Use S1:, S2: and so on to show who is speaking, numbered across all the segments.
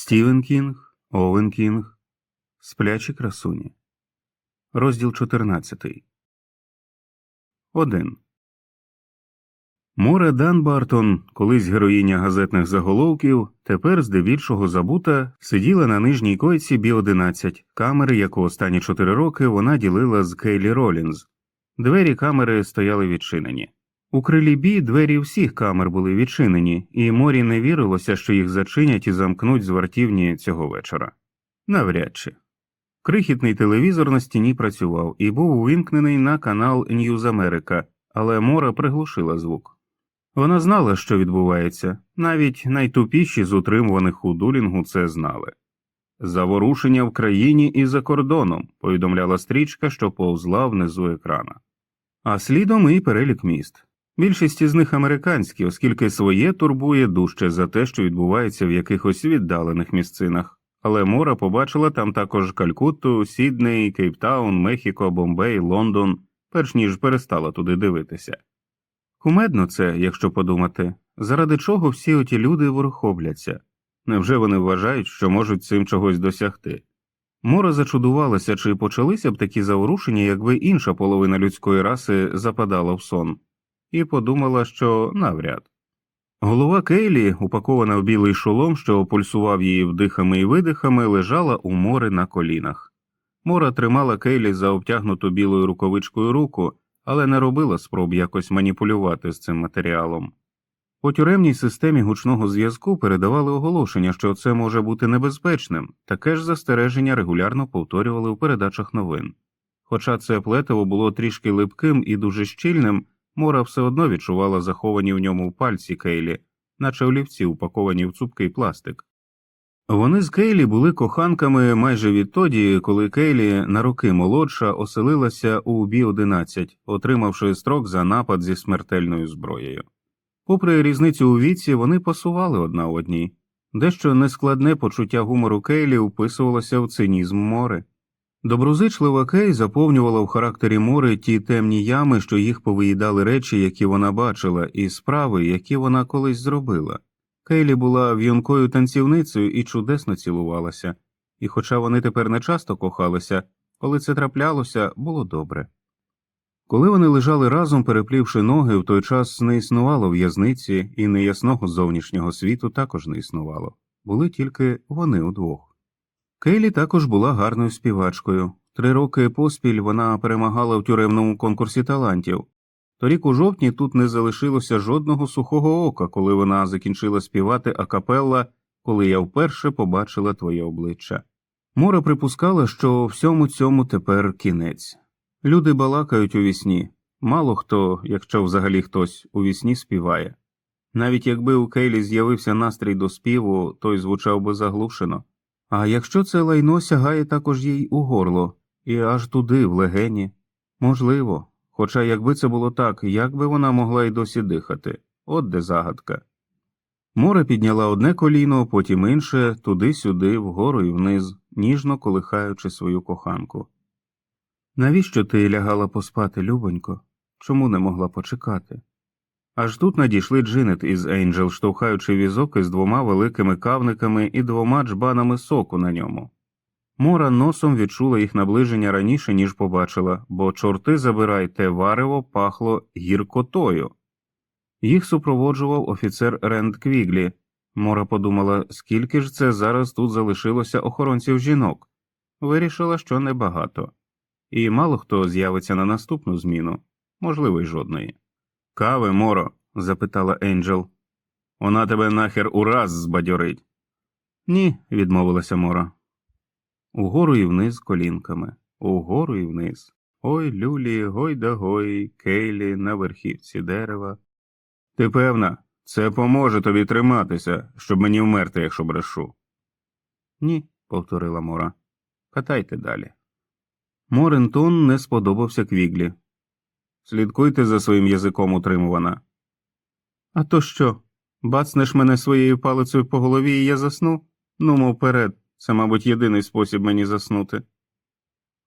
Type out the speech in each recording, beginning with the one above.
S1: Стівен Кінг, Овен Кінг, Сплячі красуні. Розділ 14. 1. Море Данбартон, колись героїня газетних заголовків, тепер здебільшого забута, сиділа на нижній койці Бі 11 камери, яку останні чотири роки вона ділила з Кейлі Ролінз. Двері камери стояли відчинені. У крилі Бі двері всіх камер були відчинені, і Морі не вірилося, що їх зачинять і замкнуть з вартівні цього вечора. Навряд чи. Крихітний телевізор на стіні працював і був увімкнений на канал Ньюз Америка, але Мора приглушила звук. Вона знала, що відбувається, навіть найтупіші з утримуваних у дулінгу це знали. Заворушення в країні і за кордоном, повідомляла стрічка, що повзла внизу екрана. А слідом і перелік міст. Більшість із них американські, оскільки своє турбує дужче за те, що відбувається в якихось віддалених місцинах. Але Мора побачила там також Калькутту, Сідней, Кейптаун, Мехіко, Бомбей, Лондон, перш ніж перестала туди дивитися. Кумедно це, якщо подумати, заради чого всі оті люди ворохобляться. Невже вони вважають, що можуть цим чогось досягти? Мора зачудувалася, чи почалися б такі заворушення, якби інша половина людської раси западала в сон, і подумала, що навряд. Голова Кейлі, упакована в білий шолом, що пульсував її вдихами і видихами, лежала у мори на колінах. Мора тримала Кейлі за обтягнуту білою рукавичкою руку, але не робила спроб якось маніпулювати з цим матеріалом. По тюремній системі гучного зв'язку передавали оголошення, що це може бути небезпечним, таке ж застереження регулярно повторювали у передачах новин. Хоча це плетиво було трішки липким і дуже щільним, Мора все одно відчувала заховані в ньому пальці Кейлі, наче олівці, упаковані в цупкий пластик. Вони з Кейлі були коханками майже відтоді, коли Кейлі на роки молодша оселилася у Бі 11 отримавши строк за напад зі смертельною зброєю. Попри різницю у віці, вони пасували одна одній, дещо нескладне почуття гумору Кейлі вписувалося в цинізм море. Доброзичлива Кей заповнювала в характері мори ті темні ями, що їх повиїдали речі, які вона бачила, і справи, які вона колись зробила. Кейлі була в'юнкою танцівницею і чудесно цілувалася, і, хоча вони тепер не часто кохалися, коли це траплялося, було добре. Коли вони лежали разом, переплівши ноги, в той час не існувало в'язниці, і неясного зовнішнього світу також не існувало, були тільки вони удвох. Кейлі також була гарною співачкою. Три роки поспіль вона перемагала в тюремному конкурсі талантів. Торік у жовтні тут не залишилося жодного сухого ока, коли вона закінчила співати акапелла, коли я вперше побачила твоє обличчя. Мора припускала, що всьому цьому тепер кінець. Люди балакають у вісні. мало хто, якщо взагалі хтось, у вісні співає. Навіть якби у Кейлі з'явився настрій до співу, той звучав би заглушено. А якщо це лайно сягає також їй у горло, і аж туди, в легені, можливо. Хоча якби це було так, як би вона могла й досі дихати, от де загадка. Море підняла одне коліно, потім інше, туди-сюди, вгору і вниз, ніжно колихаючи свою коханку. Навіщо ти лягала поспати, любонько? Чому не могла почекати? Аж тут надійшли Джинет із Ейнджел, штовхаючи візок із двома великими кавниками і двома джбанами соку на ньому. Мора носом відчула їх наближення раніше, ніж побачила, бо чорти забирай те варево пахло гіркотою. Їх супроводжував офіцер Ренд Квіглі. Мора подумала, скільки ж це зараз тут залишилося охоронців жінок. Вирішила, що небагато, і мало хто з'явиться на наступну зміну, можливо, й жодної. Кави, Моро? запитала Енджел. Вона тебе нахер ураз збадьорить. Ні, відмовилася Мора. Угору і вниз колінками, угору і вниз. Ой люлі, гой да гой, кейлі на верхівці дерева. Ти певна, це поможе тобі триматися, щоб мені вмерти, якщо брешу. Ні, повторила Мора. Катайте далі. Морин тон не сподобався квіглі. Слідкуйте за своїм язиком утримувана. А то що? Бацнеш мене своєю палицею по голові, і я засну? Ну, мов вперед. Це, мабуть, єдиний спосіб мені заснути.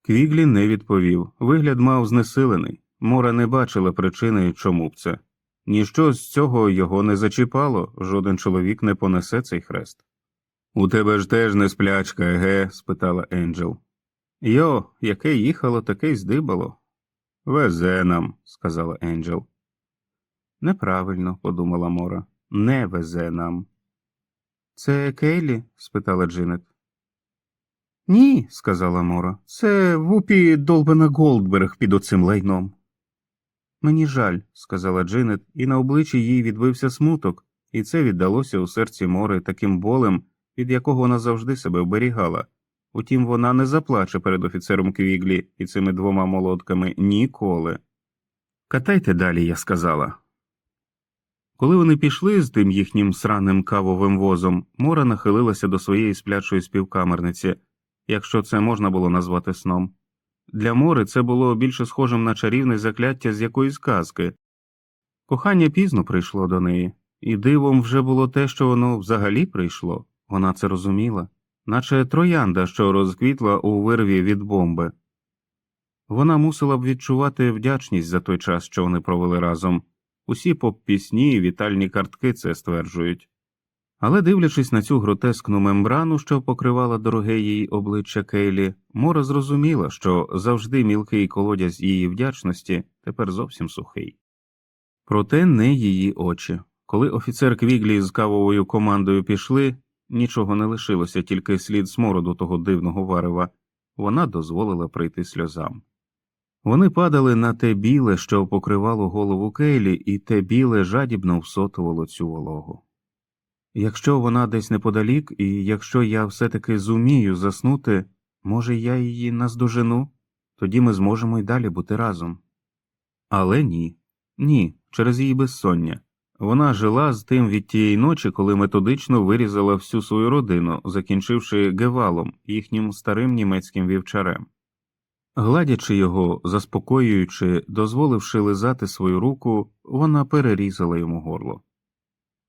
S1: Квіглі не відповів. Вигляд мав знесилений. Мора не бачила причини, чому б це. Ніщо з цього його не зачіпало, жоден чоловік не понесе цей хрест. У тебе ж теж не сплячка, еге? спитала Енджел. Йо, яке їхало, таке й здибало. Везе нам, сказала Енджел. Неправильно, подумала Мора. Не везе нам. Це Кейлі? спитала Джинет. Ні, сказала Мора. Це вупі долбана Голдберг під оцим лайном. Мені жаль, сказала Джинет, і на обличчі їй відбився смуток, і це віддалося у серці Мори таким болем, від якого вона завжди себе оберігала. Утім, вона не заплаче перед офіцером Квіглі і цими двома молотками ніколи. Катайте далі, я сказала. Коли вони пішли з тим їхнім сраним кавовим возом, Мора нахилилася до своєї сплячої співкамерниці, якщо це можна було назвати сном. Для Мори це було більше схожим на чарівне закляття з якоїсь казки. Кохання пізно прийшло до неї, і дивом вже було те, що воно взагалі прийшло, вона це розуміла, наче троянда, що розквітла у вирві від бомби. Вона мусила б відчувати вдячність за той час, що вони провели разом. Усі поп-пісні і вітальні картки це стверджують. Але, дивлячись на цю гротескну мембрану, що покривала дороге їй обличчя Кейлі, Мора зрозуміла, що завжди мілкий колодязь її вдячності тепер зовсім сухий. Проте не її очі. Коли офіцер Квіглі з кавовою командою пішли, нічого не лишилося, тільки слід смороду того дивного варева, вона дозволила прийти сльозам. Вони падали на те біле, що покривало голову Кейлі, і те біле жадібно всотувало цю вологу. Якщо вона десь неподалік, і якщо я все таки зумію заснути, може, я її наздожену, тоді ми зможемо й далі бути разом. Але ні, ні, через її безсоння. Вона жила з тим від тієї ночі, коли методично вирізала всю свою родину, закінчивши гевалом, їхнім старим німецьким вівчарем. Гладячи його, заспокоюючи, дозволивши лизати свою руку, вона перерізала йому горло.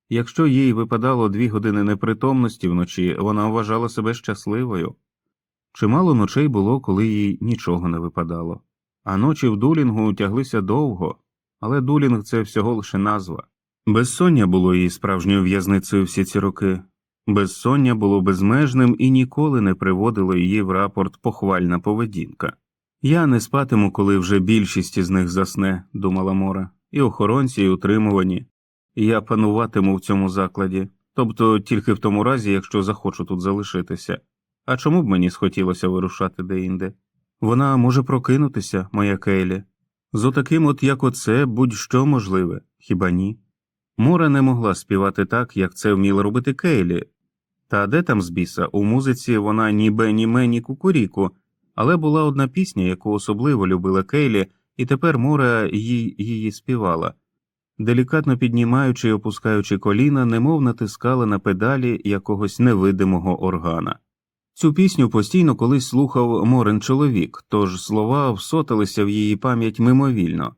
S1: Якщо їй випадало дві години непритомності вночі, вона вважала себе щасливою. Чимало ночей було, коли їй нічого не випадало, а ночі в дулінгу тяглися довго, але дулінг це всього лише назва. Безсоння було її справжньою в'язницею всі ці роки. Безсоння було безмежним і ніколи не приводило її в рапорт похвальна поведінка. Я не спатиму, коли вже більшість із них засне, думала Мора, і охоронці, і утримувані. Я пануватиму в цьому закладі, тобто тільки в тому разі, якщо захочу тут залишитися. А чому б мені схотілося вирушати деінде? Вона може прокинутися, моя Кейлі. З отаким от як оце будь-що можливе, хіба ні? Мора не могла співати так, як це вміла робити Кейлі. Та де там з біса, у музиці вона ні бе, ні ме, ні кукуріку, але була одна пісня, яку особливо любила Кейлі, і тепер Мора їй її співала. Делікатно піднімаючи і опускаючи коліна, немов натискала на педалі якогось невидимого органа. Цю пісню постійно колись слухав Морен чоловік, тож слова всоталися в її пам'ять мимовільно.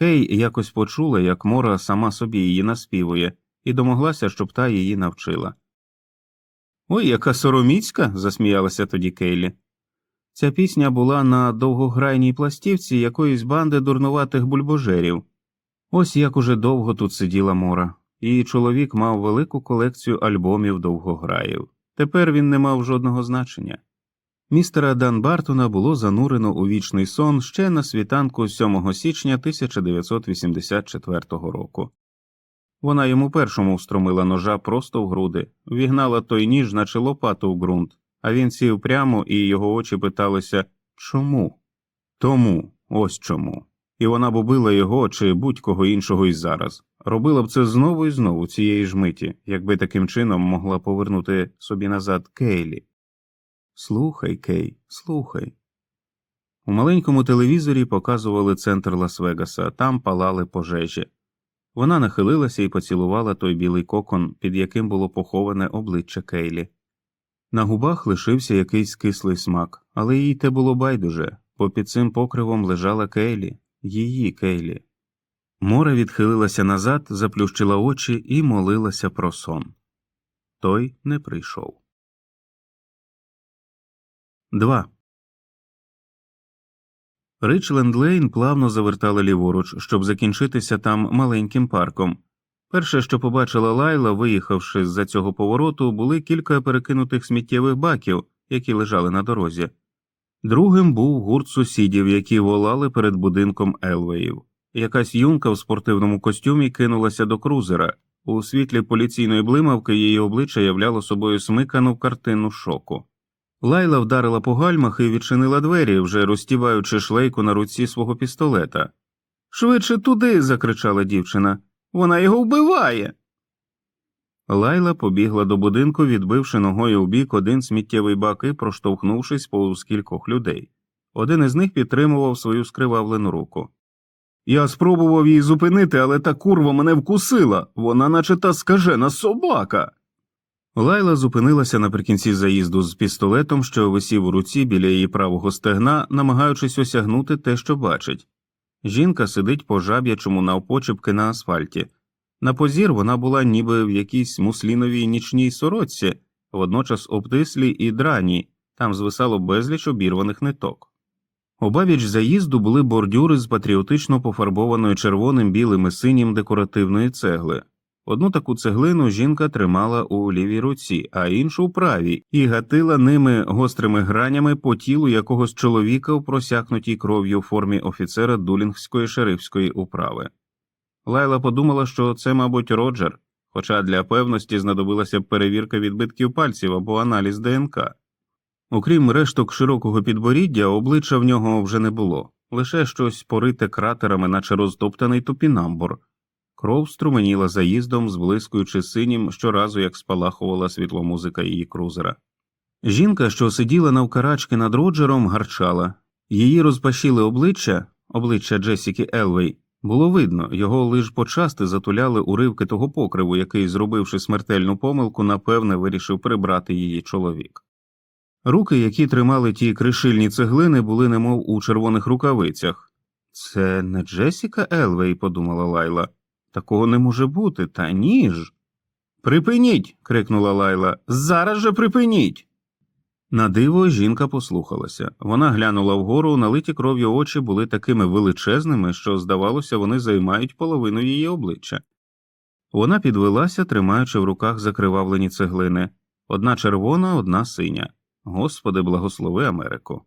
S1: Кей якось почула, як Мора сама собі її наспівує, і домоглася, щоб та її навчила. Ой, яка сороміцька. засміялася тоді Кейлі. Ця пісня була на довгограйній пластівці якоїсь банди дурнуватих бульбожерів. Ось як уже довго тут сиділа Мора, її чоловік мав велику колекцію альбомів довгограїв. Тепер він не мав жодного значення. Містера Дан Бартона було занурено у вічний сон ще на світанку 7 січня 1984 року. Вона йому першому встромила ножа просто в груди, вігнала той ніж, наче лопату в ґрунт, а він сів прямо, і його очі питалися чому? Тому, ось чому. І вона б убила його чи будь-кого іншого й зараз. Робила б це знову і знову цієї ж миті, якби таким чином могла повернути собі назад Кейлі. Слухай, Кей, слухай. У маленькому телевізорі показували центр Лас-Вегаса, там палали пожежі. Вона нахилилася і поцілувала той білий кокон, під яким було поховане обличчя Кейлі. На губах лишився якийсь кислий смак, але їй те було байдуже, бо під цим покривом лежала Кейлі, її Кейлі. Мора відхилилася назад, заплющила очі і молилася про сон. Той не прийшов. 2. Ричленд Лейн плавно завертала ліворуч, щоб закінчитися там маленьким парком. Перше, що побачила Лайла, виїхавши з-за цього повороту, були кілька перекинутих сміттєвих баків, які лежали на дорозі. Другим був гурт сусідів, які волали перед будинком Елвеїв. Якась юнка в спортивному костюмі кинулася до крузера. У світлі поліційної блимавки її обличчя являло собою смикану картину шоку. Лайла вдарила по гальмах і відчинила двері, вже розтіваючи шлейку на руці свого пістолета. Швидше туди. закричала дівчина. Вона його вбиває. Лайла побігла до будинку, відбивши ногою у бік один сміттєвий бак і проштовхнувшись повз кількох людей. Один із них підтримував свою скривавлену руку. Я спробував її зупинити, але та курва мене вкусила. Вона наче та скажена собака. Лайла зупинилася наприкінці заїзду з пістолетом, що висів у руці біля її правого стегна, намагаючись осягнути те, що бачить. Жінка сидить по жаб'ячому навпочепки на асфальті. На позір вона була ніби в якійсь мусліновій нічній сорочці, водночас обтислій і драній, там звисало безліч обірваних ниток. Обабіч заїзду були бордюри з патріотично пофарбованою червоним, білим і синім декоративної цегли. Одну таку цеглину жінка тримала у лівій руці, а іншу у правій, і гатила ними гострими гранями по тілу якогось чоловіка в просякнутій кров'ю формі офіцера Дулінгської шерифської управи. Лайла подумала, що це, мабуть, Роджер, хоча для певності знадобилася б перевірка відбитків пальців або аналіз ДНК. Окрім решток широкого підборіддя, обличчя в нього вже не було, лише щось порите кратерами, наче розтоптаний тупінамбур. Кров струменіла заїздом, зблискуючи синім щоразу, як спалахувала світломузика її крузера. Жінка, що сиділа навкарачки над Роджером, гарчала. Її розпашіли обличчя, обличчя Джесіки Елвей, було видно, його лиш почасти затуляли уривки того покриву, який, зробивши смертельну помилку, напевне вирішив прибрати її чоловік. Руки, які тримали ті кришильні цеглини, були немов у червоних рукавицях. Це не Джесіка Елвей, подумала Лайла. Такого не може бути, та ні ж. Припиніть. крикнула Лайла. Зараз же припиніть. На диво жінка послухалася. Вона глянула вгору, налиті кров'ю очі були такими величезними, що, здавалося, вони займають половину її обличчя. Вона підвелася, тримаючи в руках закривавлені цеглини одна червона, одна синя. Господи, благослови Америку.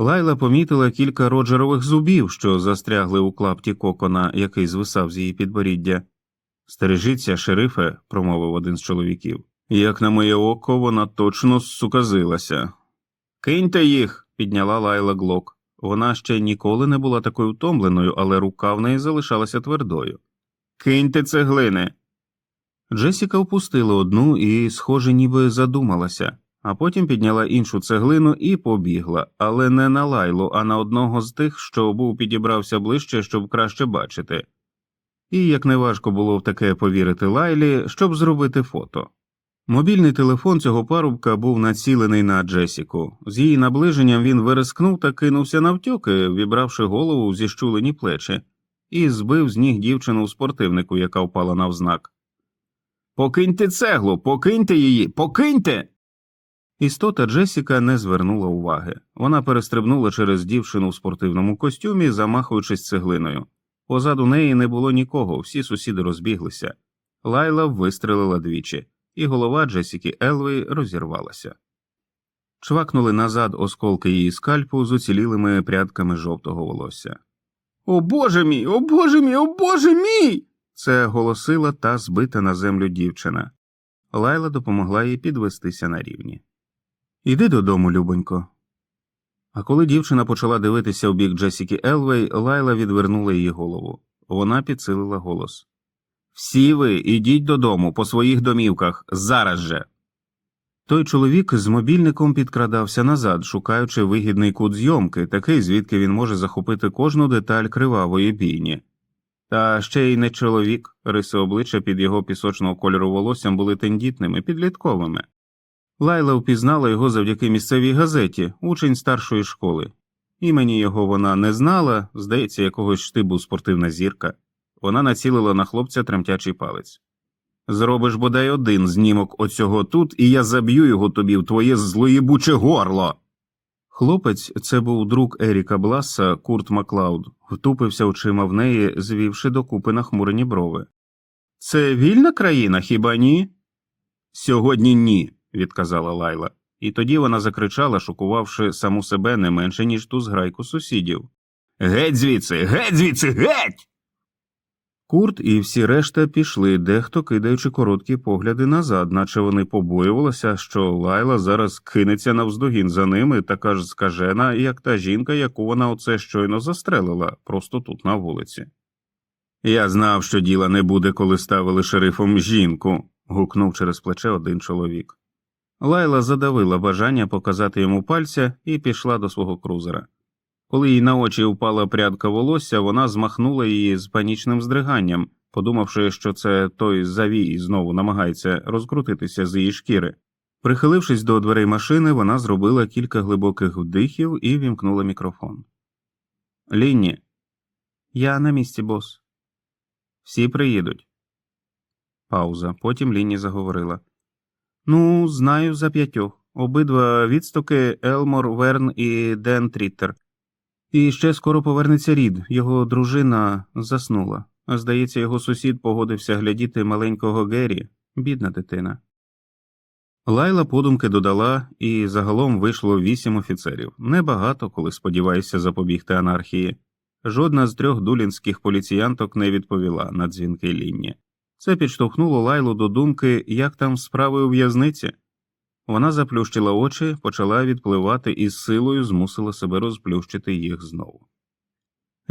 S1: Лайла помітила кілька роджерових зубів, що застрягли у клапті кокона, який звисав з її підборіддя. Стережіться, шерифе, промовив один з чоловіків. Як на моє око, вона точно суказилася. Киньте їх, підняла Лайла Глок. Вона ще ніколи не була такою втомленою, але рука в неї залишалася твердою. Киньте цеглини. Джесіка впустила одну і, схоже, ніби задумалася, а потім підняла іншу цеглину і побігла, але не на лайлу, а на одного з тих, що був підібрався ближче, щоб краще бачити. І як неважко було в таке повірити Лайлі, щоб зробити фото. Мобільний телефон цього парубка був націлений на Джесіку. З її наближенням він вирискнув та кинувся навтьоки, вібравши голову в зіщулені плечі, і збив з ніг дівчину у спортивнику, яка впала навзнак. Покиньте цеглу, покиньте її, покиньте. Істота Джесіка не звернула уваги. Вона перестрибнула через дівчину в спортивному костюмі, замахуючись цеглиною. Позаду неї не було нікого, всі сусіди розбіглися. Лайла вистрелила двічі і голова Джесіки Елвей розірвалася. Чвакнули назад осколки її скальпу з уцілілими прядками жовтого волосся. О Боже мій, о Боже мій, о Боже мій. Це голосила та збита на землю дівчина. Лайла допомогла їй підвестися на рівні. Іди додому, любонько. А коли дівчина почала дивитися в бік Джесіки Елвей, Лайла відвернула її голову. Вона підсилила голос. Всі ви ідіть додому по своїх домівках зараз же. Той чоловік з мобільником підкрадався назад, шукаючи вигідний кут зйомки, такий, звідки він може захопити кожну деталь кривавої бійні. Та ще й не чоловік, риси обличчя під його пісочного кольору волоссям були тендітними, підлітковими. Лайла впізнала його завдяки місцевій газеті, учень старшої школи. Імені його вона не знала, здається, якогось штибу спортивна зірка. Вона націлила на хлопця тремтячий палець. Зробиш бодай один знімок оцього тут, і я заб'ю його тобі в твоє злоєбуче горло. Хлопець, це був друг Еріка Бласа, Курт Маклауд, втупився очима в неї, звівши докупи нахмурені брови. Це вільна країна, хіба ні? Сьогодні ні, відказала Лайла, і тоді вона закричала, шокувавши саму себе не менше, ніж ту зграйку сусідів. Геть звідси, геть звідси, геть. Курт і всі решта пішли, дехто кидаючи короткі погляди назад, наче вони побоювалися, що Лайла зараз кинеться навздогін за ними, така ж скажена, як та жінка, яку вона оце щойно застрелила, просто тут на вулиці. Я знав, що діла не буде, коли ставили шерифом жінку. гукнув через плече один чоловік. Лайла задавила бажання показати йому пальця і пішла до свого крузера. Коли їй на очі впала прядка волосся, вона змахнула її з панічним здриганням, подумавши, що це той завій знову намагається розкрутитися з її шкіри. Прихилившись до дверей машини, вона зробила кілька глибоких вдихів і вімкнула мікрофон. Лінні, я на місці, бос. Всі приїдуть. Пауза. Потім Лінні заговорила. Ну, знаю за п'ятьох. Обидва відстоки Елмор Верн і Ден Тріттер. І ще скоро повернеться Рід, його дружина заснула. Здається, його сусід погодився глядіти маленького Геррі, бідна дитина. Лайла подумки додала, і загалом вийшло вісім офіцерів. Небагато, коли сподіваєшся запобігти анархії. Жодна з трьох дулінських поліціянток не відповіла на дзвінки лінні. Це підштовхнуло Лайлу до думки, як там справи у в'язниці. Вона заплющила очі, почала відпливати і з силою змусила себе розплющити їх знову.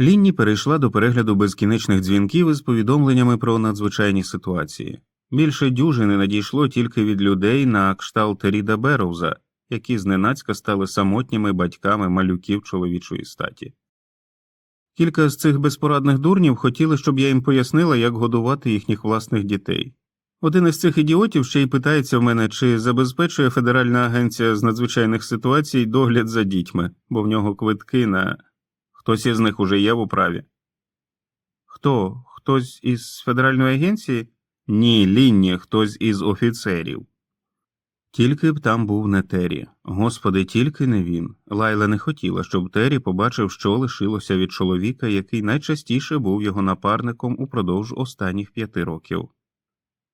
S1: Лінні перейшла до перегляду безкінечних дзвінків із повідомленнями про надзвичайні ситуації. Більше дюжини надійшло тільки від людей на кшталт Ріда Бероуза, які зненацька стали самотніми батьками малюків чоловічої статі. Кілька з цих безпорадних дурнів хотіли, щоб я їм пояснила, як годувати їхніх власних дітей. Один із цих ідіотів ще й питається в мене, чи забезпечує Федеральна агенція з надзвичайних ситуацій догляд за дітьми, бо в нього квитки на хтось із них уже є в управі. Хто? Хтось із Федеральної агенції? Ні, лінні, хтось із офіцерів. Тільки б там був не Террі. Господи, тільки не він. Лайла не хотіла, щоб Террі побачив, що лишилося від чоловіка, який найчастіше був його напарником упродовж останніх п'яти років.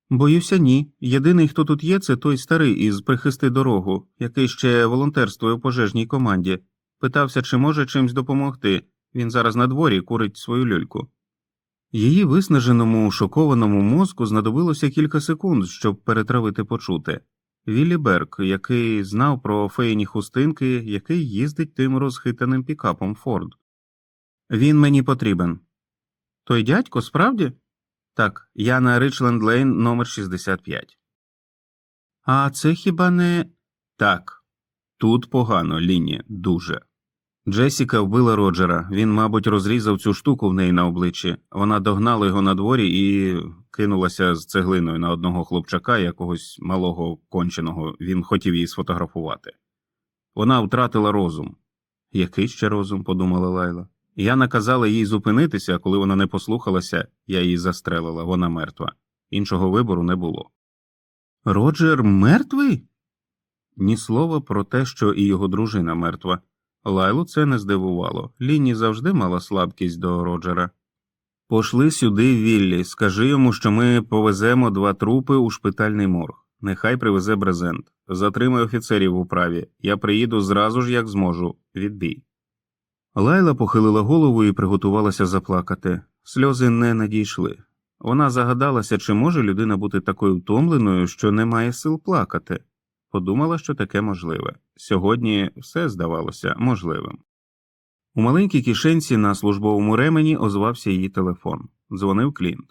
S1: Боюся, ні. Єдиний, хто тут є, це той старий із прихисти дорогу, який ще волонтерствує в пожежній команді. Питався, чи може чимсь допомогти. Він зараз на дворі курить свою люльку. Її виснаженому, шокованому мозку знадобилося кілька секунд, щоб перетравити почуте. Віллі Берк, який знав про фейні хустинки, який їздить тим розхитаним пікапом Форд. Він мені потрібен. Той дядько, справді? Так, я на Ричленд Лейн номер 65. А це хіба не. Так. Тут погано, Ліні, дуже. Джесіка вбила Роджера. Він, мабуть, розрізав цю штуку в неї на обличчі. Вона догнала його на дворі і кинулася з цеглиною на одного хлопчака, якогось малого конченого. Він хотів її сфотографувати. Вона втратила розум. Який ще розум, подумала Лайла. Я наказала їй зупинитися, а коли вона не послухалася, я її застрелила, вона мертва. Іншого вибору не було. Роджер мертвий? Ні слова про те, що і його дружина мертва. Лайлу це не здивувало. Ліні завжди мала слабкість до Роджера. Пошли сюди, Віллі, скажи йому, що ми повеземо два трупи у шпитальний морг. Нехай привезе брезент. Затримай офіцерів в управі. Я приїду зразу ж, як зможу. Відбій. Лайла похилила голову і приготувалася заплакати. Сльози не надійшли. Вона загадалася, чи може людина бути такою втомленою, що не має сил плакати. Подумала, що таке можливе. Сьогодні все здавалося можливим. У маленькій кишенці на службовому ремені озвався її телефон. Дзвонив Клінт.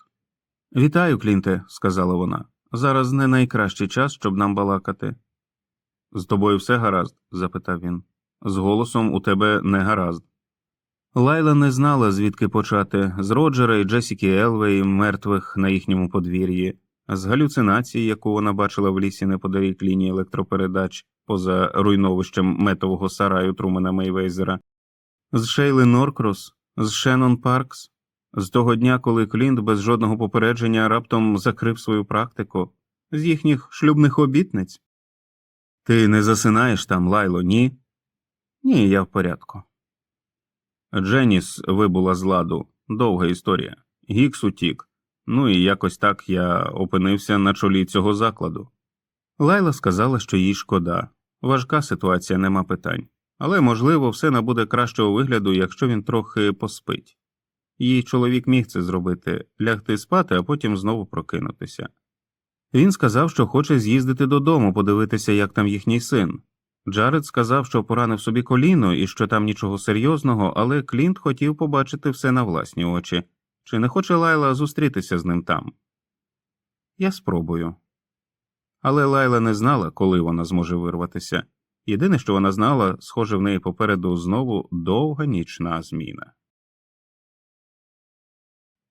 S1: Вітаю, Клінте, сказала вона. Зараз не найкращий час, щоб нам балакати. З тобою все гаразд? запитав він. З голосом у тебе не гаразд. Лайла не знала, звідки почати з Роджера і Джесіки Елвей, мертвих на їхньому подвір'ї, з галюцинації, яку вона бачила в лісі неподалік лінії електропередач поза руйновищем метового сараю Трумана Мейвейзера, з Шейли Норкрос, з Шеннон Паркс, з того дня, коли Клінт без жодного попередження раптом закрив свою практику, з їхніх шлюбних обітниць. Ти не засинаєш там, Лайло, ні? Ні, я в порядку. Дженіс вибула з ладу. Довга історія. Гікс утік. Ну і якось так я опинився на чолі цього закладу. Лайла сказала, що їй шкода. Важка ситуація, нема питань. Але, можливо, все набуде кращого вигляду, якщо він трохи поспить. Її чоловік міг це зробити лягти спати, а потім знову прокинутися. Він сказав, що хоче з'їздити додому, подивитися, як там їхній син. Джаред сказав, що поранив собі коліно і що там нічого серйозного, але Клінт хотів побачити все на власні очі. Чи не хоче Лайла зустрітися з ним там? Я спробую. Але Лайла не знала, коли вона зможе вирватися. Єдине, що вона знала, схоже, в неї попереду знову довга нічна зміна.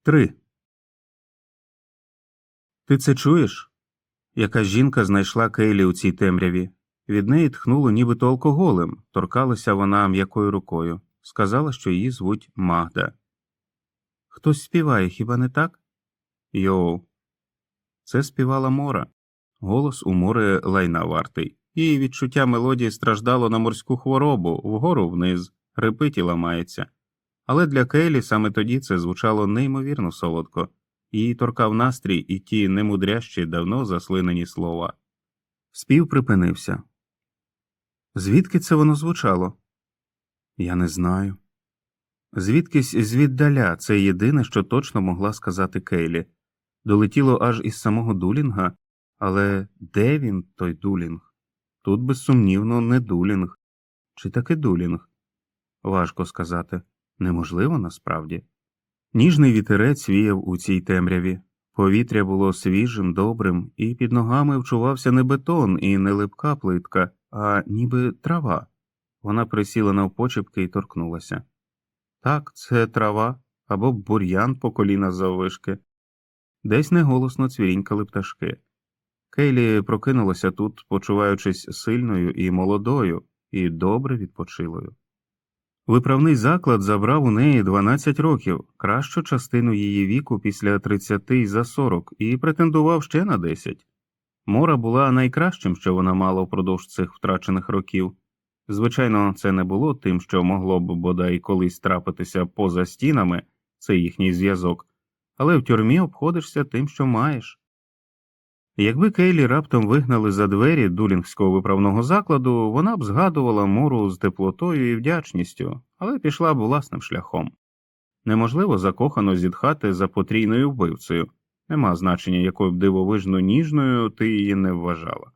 S1: 3. Ти це чуєш? Якась жінка знайшла Кейлі у цій темряві. Від неї тхнуло нібито алкоголем, торкалася вона м'якою рукою. Сказала, що її звуть Магда. Хтось співає, хіба не так? Йоу. Це співала Мора. Голос у море лайна вартий. Її відчуття мелодії страждало на морську хворобу, вгору вниз, репить і ламається. Але для Кейлі саме тоді це звучало неймовірно солодко, її торкав настрій і ті немудрящі, давно заслинені слова. Спів припинився. Звідки це воно звучало? Я не знаю. Звідкись звіддаля це єдине, що точно могла сказати Кейлі. Долетіло аж із самого Дулінга, але де він, той Дулінг? Тут безсумнівно не Дулінг. Чи таки Дулінг? Важко сказати. Неможливо насправді. Ніжний вітерець віяв у цій темряві. Повітря було свіжим, добрим, і під ногами вчувався не бетон і не липка плитка, а ніби трава. Вона присіла навпочепки і торкнулася. Так, це трава або бур'ян по коліна заввишки. Десь неголосно цвірінькали пташки. Кейлі прокинулася тут, почуваючись сильною і молодою, і добре відпочилою. Виправний заклад забрав у неї 12 років, кращу частину її віку після 30 і за 40, і претендував ще на 10. Мора була найкращим, що вона мала впродовж цих втрачених років. Звичайно, це не було тим, що могло б бодай колись трапитися поза стінами, це їхній зв'язок, але в тюрмі обходишся тим, що маєш. Якби Кейлі раптом вигнали за двері дулінгського виправного закладу, вона б згадувала мору з теплотою і вдячністю, але пішла б власним шляхом. Неможливо закохано зітхати за потрійною вбивцею, нема значення, якою б дивовижно ніжною ти її не вважала.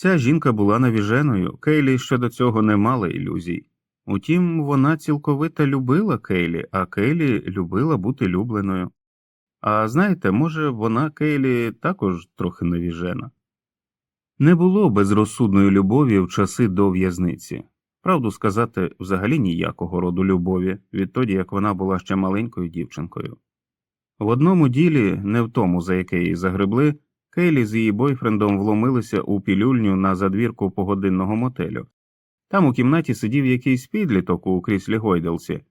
S1: Ця жінка була навіженою, Кейлі щодо цього не мала ілюзій. Утім, вона цілковито любила Кейлі, а Кейлі любила бути любленою. А знаєте, може, вона Кейлі також трохи навіжена. Не було безрозсудної любові в часи до в'язниці. Правду сказати, взагалі ніякого роду любові, відтоді як вона була ще маленькою дівчинкою. В одному ділі, не в тому, за яке її загребли, Кейлі з її бойфрендом вломилися у пілюльню на задвірку погодинного мотелю. Там у кімнаті сидів якийсь підліток у кріслі Гойделсі.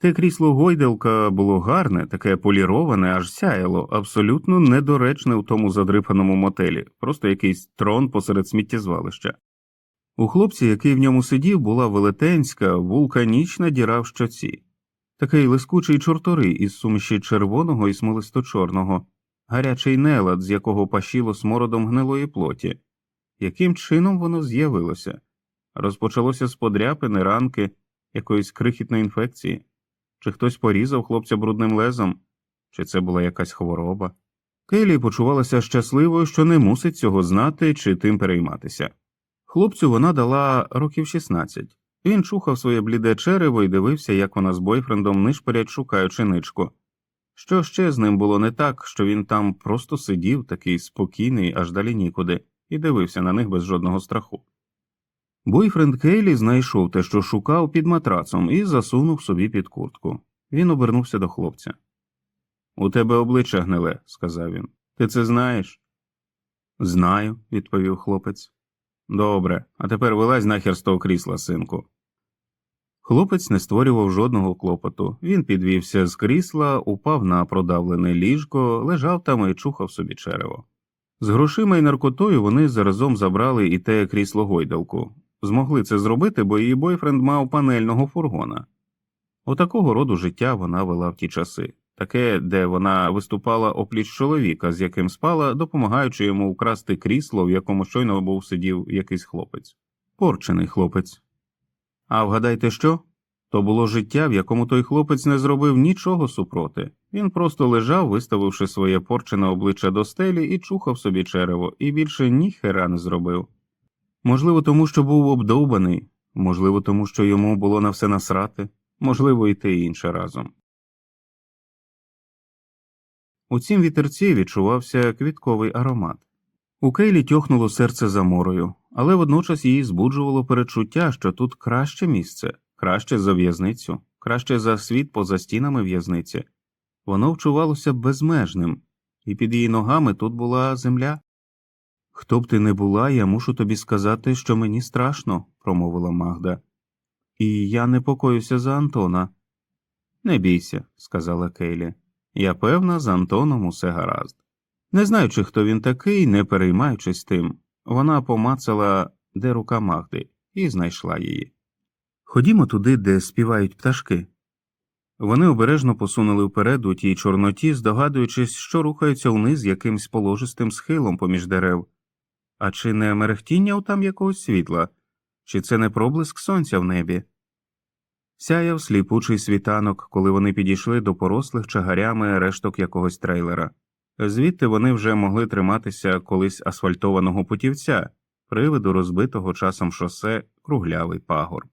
S1: Те крісло гойделка було гарне, таке поліроване, аж сяяло, абсолютно недоречне у тому задрипаному мотелі, просто якийсь трон посеред сміттєзвалища. У хлопці, який в ньому сидів, була велетенська, вулканічна діра в щоці, такий лискучий чорторий із суміші червоного і смолисто-чорного, гарячий нелад, з якого пашіло смородом гнилої плоті. Яким чином воно з'явилося? Розпочалося з подряпини, ранки, якоїсь крихітної інфекції. Чи хтось порізав хлопця брудним лезом, чи це була якась хвороба? Кейлі почувалася щасливою, що не мусить цього знати чи тим перейматися. Хлопцю вона дала років 16. Він чухав своє бліде черево і дивився, як вона з бойфрендом нишпорять, шукаючи ничку. Що ще з ним було не так, що він там просто сидів, такий спокійний, аж далі нікуди, і дивився на них без жодного страху. Бойфренд Кейлі знайшов те, що шукав під матрацом, і засунув собі під куртку. Він обернувся до хлопця. У тебе обличчя гниле, сказав він. Ти це знаєш? Знаю, відповів хлопець. Добре, а тепер вилазь нахер з того крісла, синку. Хлопець не створював жодного клопоту. Він підвівся з крісла, упав на продавлене ліжко, лежав там і чухав собі черево. З грошима і наркотою вони заразом забрали і те крісло гойдалку. Змогли це зробити, бо її бойфренд мав панельного фургона. Отакого роду життя вона вела в ті часи таке, де вона виступала опліч чоловіка, з яким спала, допомагаючи йому вкрасти крісло, в якому щойно був сидів якийсь хлопець. Порчений хлопець. А вгадайте що? То було життя, в якому той хлопець не зробив нічого супроти. Він просто лежав, виставивши своє порчене обличчя до стелі і чухав собі черево, і більше ніхера не зробив. Можливо, тому що був обдовбаний, можливо, тому що йому було на все насрати, можливо, і інше разом. У цім вітерці відчувався квітковий аромат. У Кейлі тьохнуло серце за морою, але водночас її збуджувало перечуття, що тут краще місце, краще за в'язницю, краще за світ поза стінами в'язниці. Воно вчувалося безмежним, і під її ногами тут була земля. Хто б ти не була, я мушу тобі сказати, що мені страшно, промовила Магда. І я непокоюся за Антона. Не бійся, сказала Кейлі. Я певна, з Антоном усе гаразд. Не знаючи, хто він такий, не переймаючись тим, вона помацала, де рука Магди, і знайшла її. Ходімо туди, де співають пташки. Вони обережно посунули вперед у тій чорноті, здогадуючись, що рухаються вниз якимсь положистим схилом поміж дерев. А чи не мерехтіння у там якогось світла, чи це не проблиск сонця в небі? Сяяв сліпучий світанок, коли вони підійшли до порослих чагарями решток якогось трейлера. Звідти вони вже могли триматися колись асфальтованого путівця, привиду розбитого часом шосе круглявий пагорб.